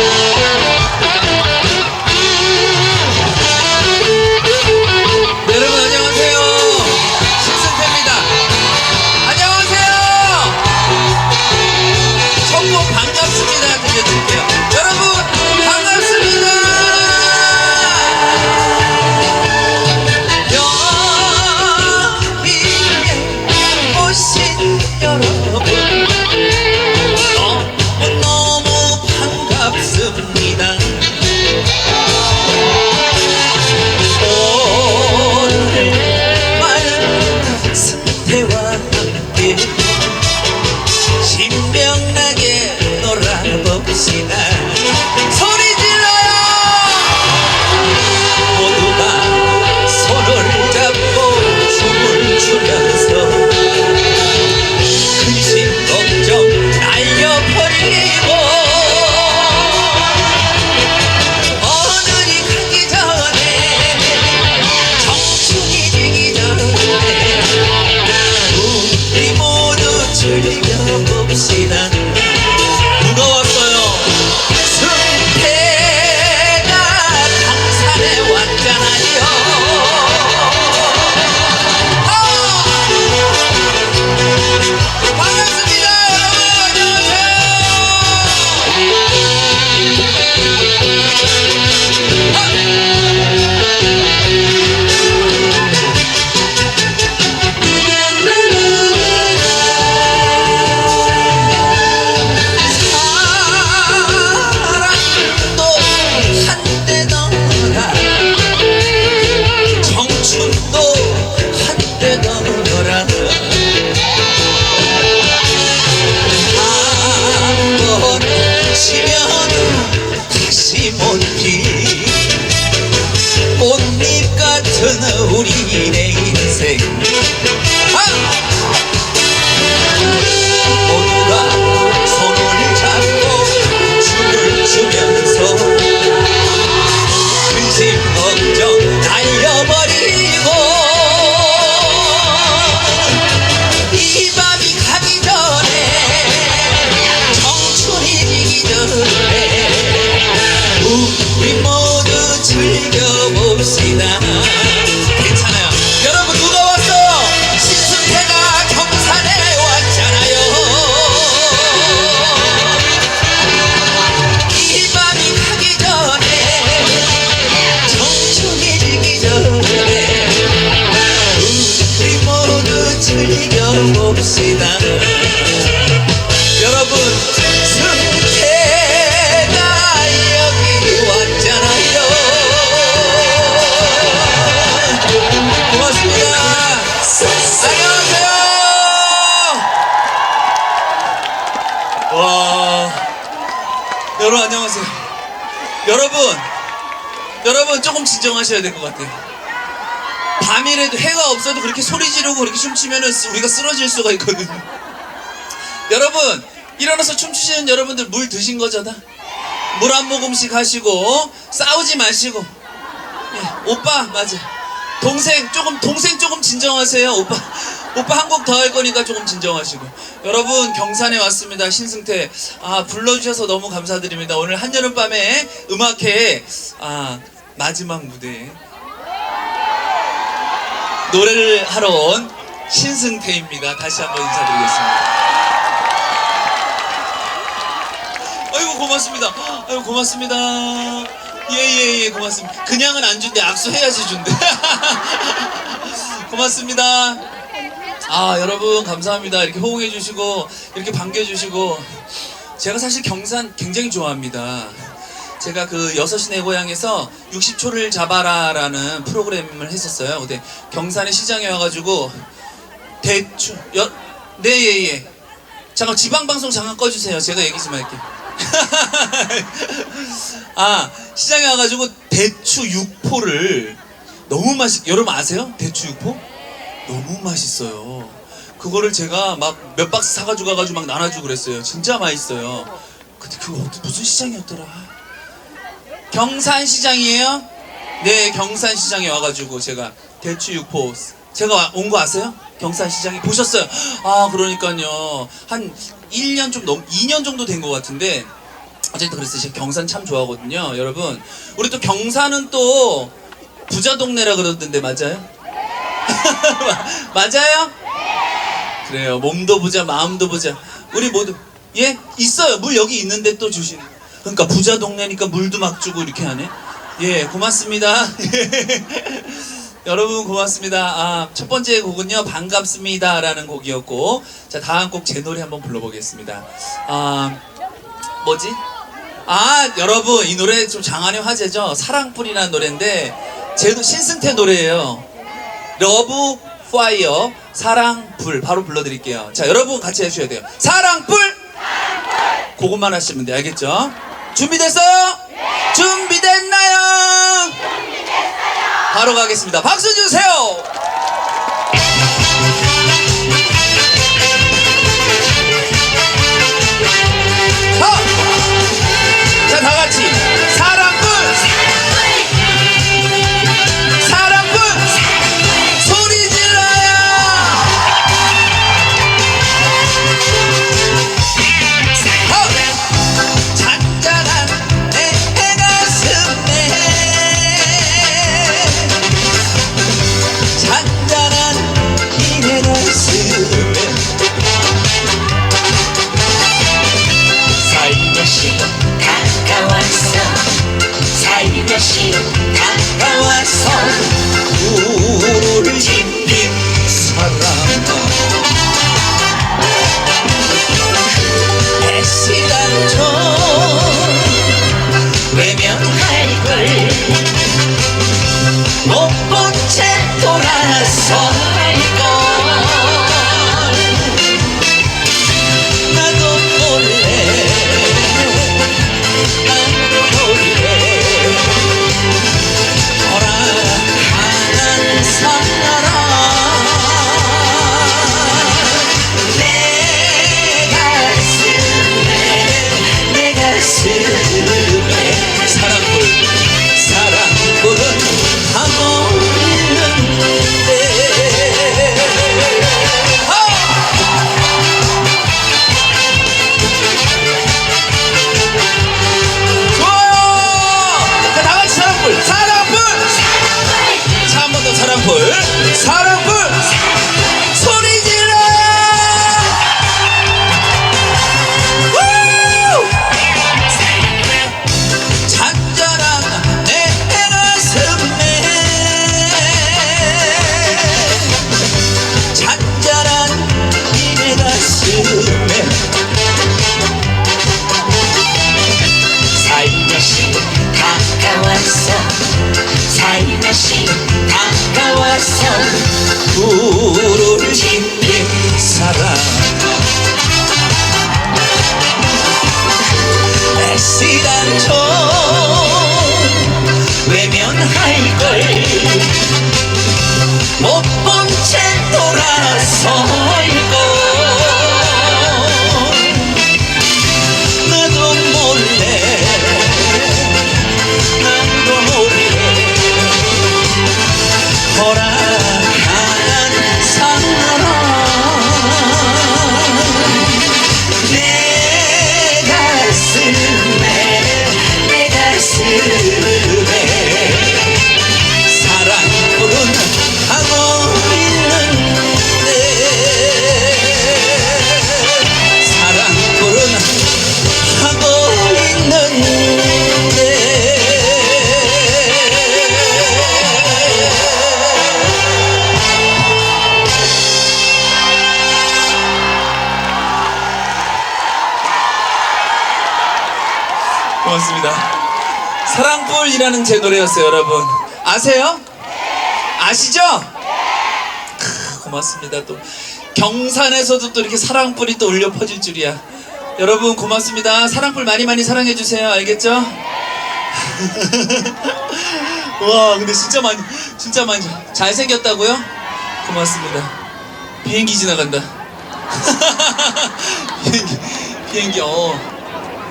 네, 다 진정하셔야 될 것 같아요. 밤이라도 해가 없어도 그렇게 소리 지르고 그렇게 춤추면 우리가 쓰러질 수가 있거든요. 여러분 일어나서 춤추시는 여러분들 물 드신 거죠 다? 물 한 모금씩 하시고 싸우지 마시고. 예, 오빠 맞아. 동생 조금 동생 조금 진정하세요 오빠. 오빠 한 곡 더 할 거니까 조금 진정하시고. 여러분 경산에 왔습니다 신승태. 아 불러주셔서 너무 감사드립니다. 오늘 한여름 밤에 음악회 아 마지막 무대 노래를 하러 온 신승태입니다 다시 한번 인사드리겠습니다 아이고 고맙습니다. 아이고 고맙습니다. 예예 예 고맙습니다. 그냥은 안 준대 악수해야지 준대. 고맙습니다. 아 여러분 감사합니다. 이렇게 호응해 주시고 이렇게 반겨 주시고 제가 사실 경산 굉장히 좋아합니다. 제가 그 여섯시 내 고향에서 60초를 잡아라라는 프로그램을 했었어요. 근데 경산의 시장에 와가지고 대충 여네 예예. 잠깐 지방 방송 잠깐 꺼주세요. 제가 얘기 좀 할게요. 아 시장에 와가지고 대추 육포를 너무 맛있. 여러분 아세요? 대추 육포? 너무 맛있어요. 그거를 제가 막 몇 박스 사가지고 가가지고 막 나눠주고 그랬어요. 진짜 맛있어요. 근데 그거 무슨 시장이었더라? 경산시장이에요? 네, 경산시장에 와가지고 제가 대추 육포 제가 온 거 아세요? 경산시장에 보셨어요? 아, 그러니까요. 한 1년 좀 넘, 2년 정도 된 것 같은데 어쨌든 그랬어요. 제가 경산 참 좋아하거든요. 여러분, 우리 또 경산은 또 부자 동네라 그러던데 맞아요? 맞아요? 그래요. 몸도 부자, 마음도 부자. 우리 모두 예 있어요. 물 여기 있는데 또 주시는. 그러니까 부자 동네니까 물도 막 주고 이렇게 하네. 예, 고맙습니다. 여러분 고맙습니다. 아, 첫 번째 곡은요 반갑습니다라는 곡이었고, 자 다음 곡 제 노래 한번 불러보겠습니다. 아 뭐지? 아 여러분 이 노래 좀 장안의 화제죠. 사랑불이라는 노래인데 제 신승태 노래예요. 러브 파이어 사랑불 바로 불러드릴게요. 자 여러분 같이 해주셔야 돼요. 사랑불 그것만 하시면 돼 알겠죠? 준비됐어요? 준비됐나요? 바로 가겠습니다. 박수 주세요. 다가왔어 불을 지핀 사랑 제 노래였어요, 여러분. 아세요? 아시죠? 크, 고맙습니다. 또 경산에서도 또 이렇게 사랑불이 또 울려 퍼질 줄이야. 여러분 고맙습니다. 사랑불 많이 많이 사랑해 주세요. 알겠죠? 와, 근데 진짜 많이 진짜 많이 잘 생겼다고요? 고맙습니다. 비행기 지나간다. 비행기 비행기 어.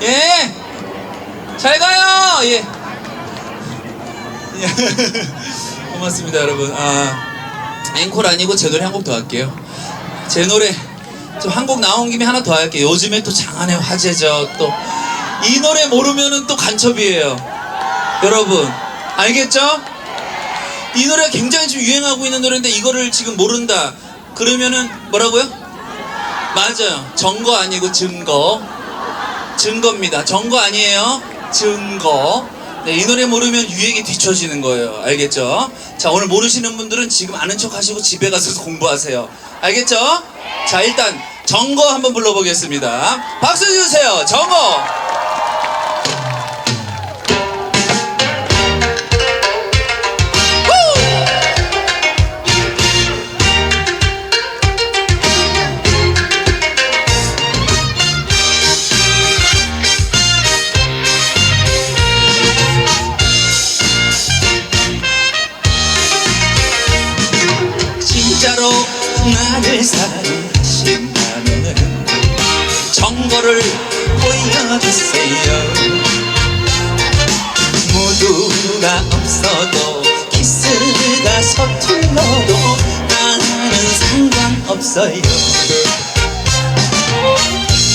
예. 잘 가요. 예. 고맙습니다, 여러분. 아, 앵콜 아니고 제 노래 한 곡 더 할게요. 제 노래 저 한 곡 나온 김에 하나 더 할게요. 요즘에 또 장안의 화제죠. 또 이 노래 모르면은 또 간첩이에요. 여러분, 알겠죠? 이 노래가 굉장히 지금 유행하고 있는 노래인데 이거를 지금 모른다. 그러면은 뭐라고요? 맞아요. 정거 아니고 증거. 증거입니다. 정거 아니에요. 증거. 네, 이 노래 모르면 유행이 뒤처지는 거예요. 알겠죠? 자, 오늘 모르시는 분들은 지금 아는 척 하시고 집에 가서 공부하세요. 알겠죠? 자, 일단 정거 한번 불러보겠습니다. 박수 주세요. 정거. 사랑하신다면 정보를 보여주세요. 모두가 없어도 키스가 서툴러도 나는 상관없어요.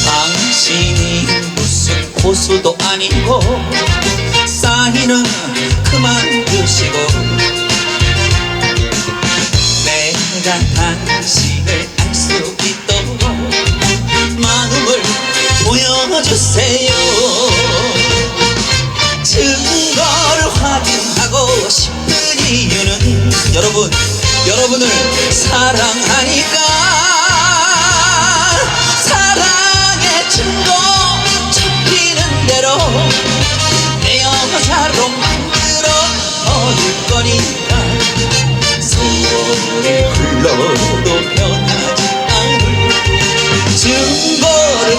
당신이 무슨 고수도 아니고 사인은 그만 두시고. 내가 당신 을 알 수 있도록 마음을 보여주세요. 증거를 확인하고 싶은 이유는 여러분 여러분을 사랑하니까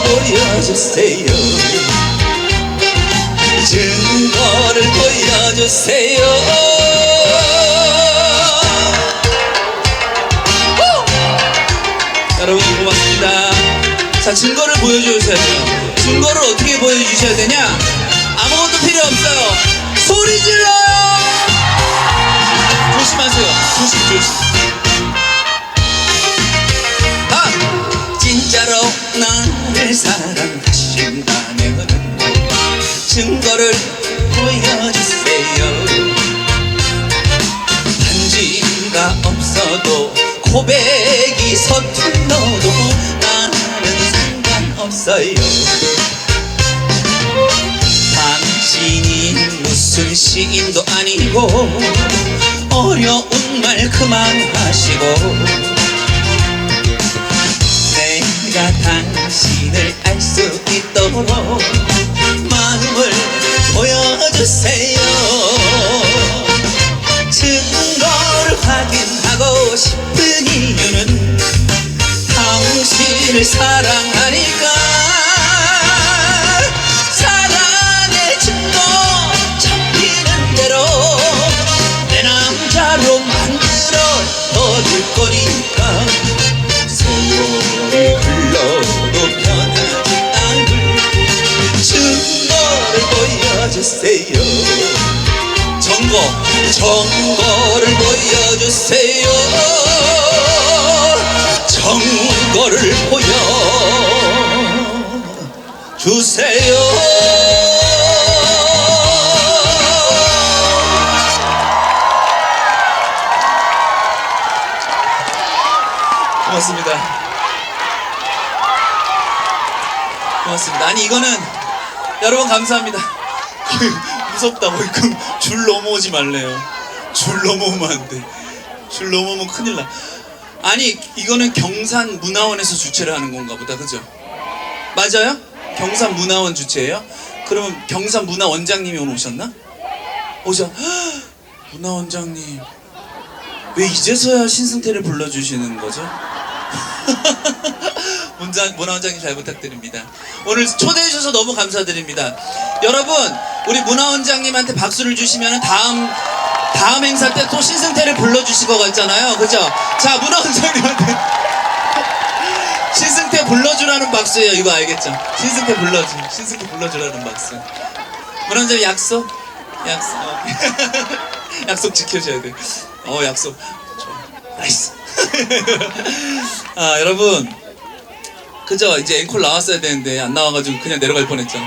보여주세요. 증거를 보여주세요. 후! 여러분 고맙습니다. 자 증거를 보여주셔야 돼요. 증거를 어떻게 보여주셔야 되냐? 아무것도 필요 없어요. 소리 질러요! 조심하세요. 조심 조심. 진짜로 나를 사랑하신다면 증거를 보여주세요. 반지가 없어도 고백이 서툴러도 나는 상관없어요. 당신이 무슨 시인도 아니고 어려운 말 그만하시고 내가 당신을 알 수 있도록 마음을 보여주세요. 증거를 확인하고 싶은 이유는 당신을 사랑하니까 정거 정거를 보여주세요 정거를 보여주세요 고맙습니다. 고맙습니다. 아니 이거는 여러분 감사합니다. 무섭다고 이금 줄 넘어오지 말래요. 줄 넘어오면 안 돼. 줄 넘어오면 큰일 나. 아니 이거는 경산 문화원에서 주최를 하는 건가 보다 그죠? 맞아요? 경산 문화원 주최예요? 그러면 경산 문화 원장님이 오늘 오셨나? 오셨. 문화 원장님 왜 이제서야 신승태를 불러주시는 거죠? 문장, 문화원장님 잘 부탁드립니다. 오늘 초대해 주셔서 너무 감사드립니다. 여러분, 우리 문화원장님한테 박수를 주시면 다음 다음 행사 때 또 신승태를 불러주실 것 같잖아요. 그죠? 자, 문화원장님한테 신승태 불러주라는 박수예요. 이거 알겠죠? 신승태 불러주. 신승태 불러주라는 박수. 문화원장님 약속? 약속. 어. 약속 지켜줘야 돼. 어, 약속. 좋아. 나이스. 아, 여러분. 그죠? 이제 앵콜 나왔어야 되는데 안 나와가지고 그냥 내려갈 뻔했죠.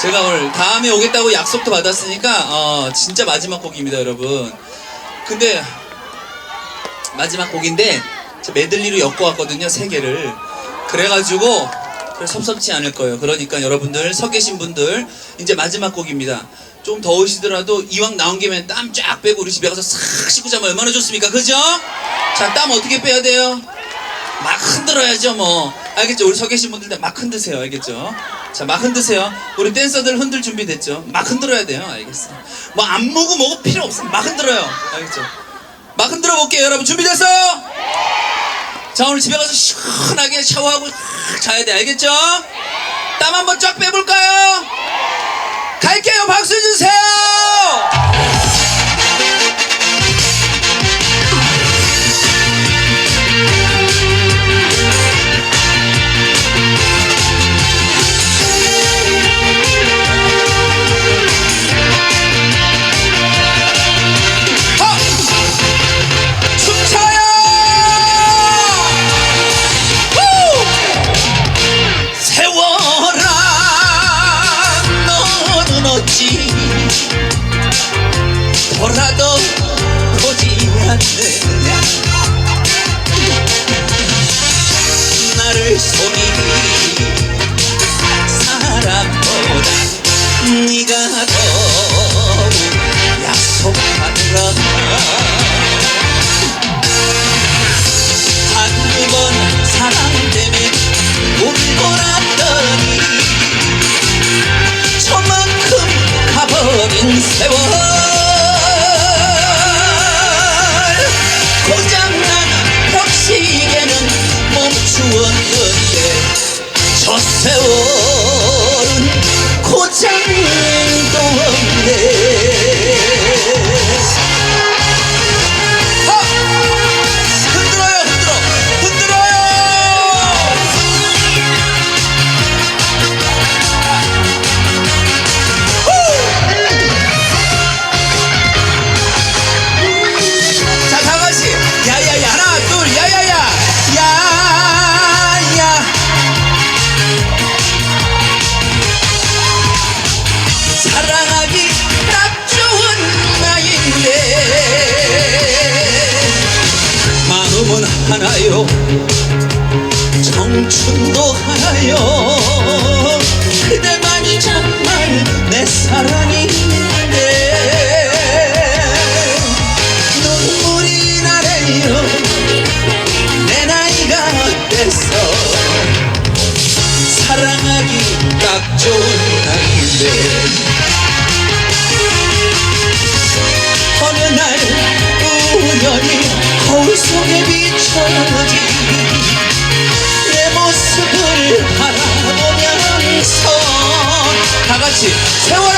제가 오늘 다음에 오겠다고 약속도 받았으니까 어, 진짜 마지막 곡입니다, 여러분. 근데 마지막 곡인데 저 메들리로 엮어왔거든요, 세 개를. 그래가지고 그래, 섭섭지 않을 거예요. 그러니까 여러분들 서 계신 분들 이제 마지막 곡입니다. 좀 더우시더라도 이왕 나온 김에 땀 쫙 빼고 우리 집에 가서 싹 씻고 자면 얼마나 좋습니까? 그죠? 자, 땀 어떻게 빼야 돼요? 막 흔들어야죠 뭐. 알겠죠? 우리 서 계신 분들 막 흔드세요 알겠죠? 자 막 흔드세요. 우리 댄서들 흔들 준비 됐죠? 막 흔들어야 돼요 알겠어. 뭐 안무고 뭐고 필요 없어 막 흔들어요 알겠죠? 막 흔들어 볼게요 여러분. 준비됐어요? 자 오늘 집에 가서 시원하게 샤워하고 확 자야 돼 알겠죠? 땀 한번 쫙 빼볼까요? 갈게요. 박수 주세요 가버 비춰진 내 모습을 바라보면서 다 같이 세월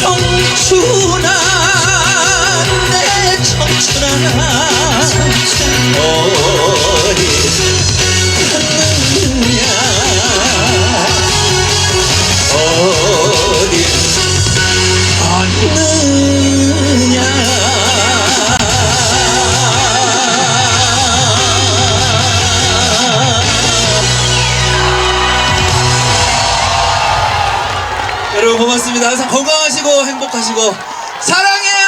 청춘아 내 청춘아. 어디 행복하시고 사랑해요.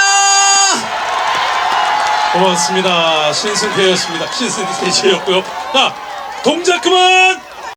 고맙습니다. 신승태였습니다. 신승태씨였고요. 자, 동작 그만!